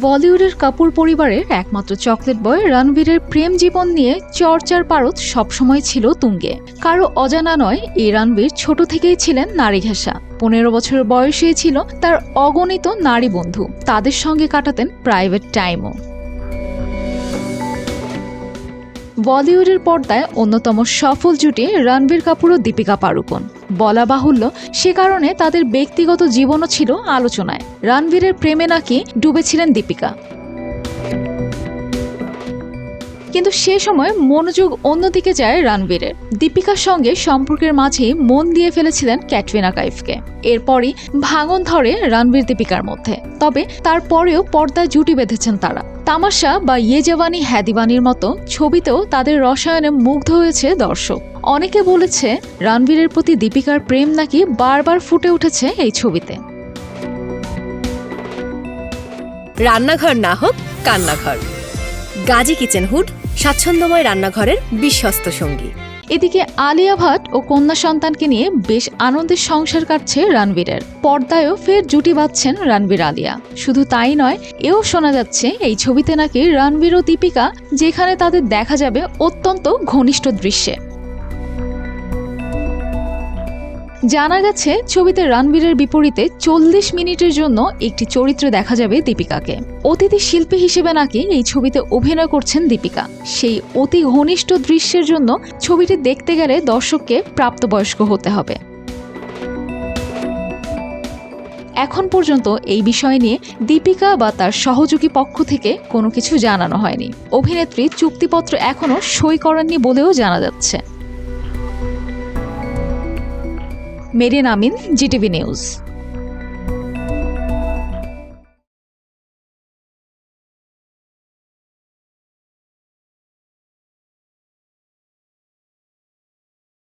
বলিউডের কাপুর পরিবারের একমাত্র চকলেট বয় রণবীরের প্রেম জীবন নিয়ে চর্চার পারত সবসময় ছিল তুঙ্গে। কারও অজানা নয়, এই রণবীর ছোট থেকেই ছিলেন নারী ঘেঁষা। পনেরো বছর বয়সেই ছিল তার অগণিত নারী বন্ধু। তাদের সঙ্গে কাটাতেন প্রাইভেট টাইমও বলিউডের পর্দায় অন্যতম সফল জুটি রণবীর কাপুর ও দীপিকা পাড়ুকোন। বলা বাহুল্য, সে কারণে তাদের ব্যক্তিগত জীবনও ছিল আলোচনায়। রণবীরের প্রেমে নাকি ডুবেছিলেন দীপিকা। কিন্তু সে সময় মনোযোগ অন্যদিকে যায় রণবীরের। দীপিকার সঙ্গে সম্পর্কের মাঝেই মন দিয়ে ফেলেছিলেন ক্যাটরিনা কাইফকে। এরপরই ভাঙন ধরে রণবীর দীপিকার মধ্যে। তবে তারপরেও পর্দায় জুটি বেঁধেছেন তারা। তামাশা বা ইয়ে জওয়ানি হ্যাদিবানির মতো ছবিতেও তাদের রসায়নে মুগ্ধ হয়েছে দর্শক। অনেকে বলেছে রণবীরের প্রতি দীপিকার প্রেম নাকি বারবার ফুটে উঠেছে এই ছবিতে। রান্নাঘর না হোক, কান্নাঘর। গাজী কিচেন হুড, স্বাচ্ছন্দ্যময় রান্নাঘরের বিশ্বস্ত সঙ্গী। এদিকে আলিয়া ভাট ও কন্যা সন্তানকে নিয়ে বেশ আনন্দের সংসার কাটছে রণবীরের পর্দায়ও ফের জুটি বাঁধছেন রণবীর আলিয়া। শুধু তাই নয়, এও শোনা যাচ্ছে এই ছবিতে নাকি রণবীর ও দীপিকা, যেখানে তাদের দেখা যাবে অত্যন্ত ঘনিষ্ঠ দৃশ্যে। জানা গেছে, ছবিতে রণবীরের বিপরীতে চল্লিশ মিনিটের জন্য একটি চরিত্রে দেখা যাবে দীপিকাকে। অতিথি শিল্পী হিসেবে নাকি এই ছবিতে অভিনয় করছেন দীপিকা। সেই অতি ঘনিষ্ঠ দৃশ্যের জন্য ছবিটি দেখতে গেলে দর্শককে প্রাপ্তবয়স্ক হতে হবে। এখন পর্যন্ত এই বিষয় নিয়ে দীপিকা বা তার সহযোগী পক্ষ থেকে কোনো কিছু জানানো হয়নি। অভিনেত্রী চুক্তিপত্র এখনও সই করেননি বলেও জানা যাচ্ছে। Merin Amin GTV news.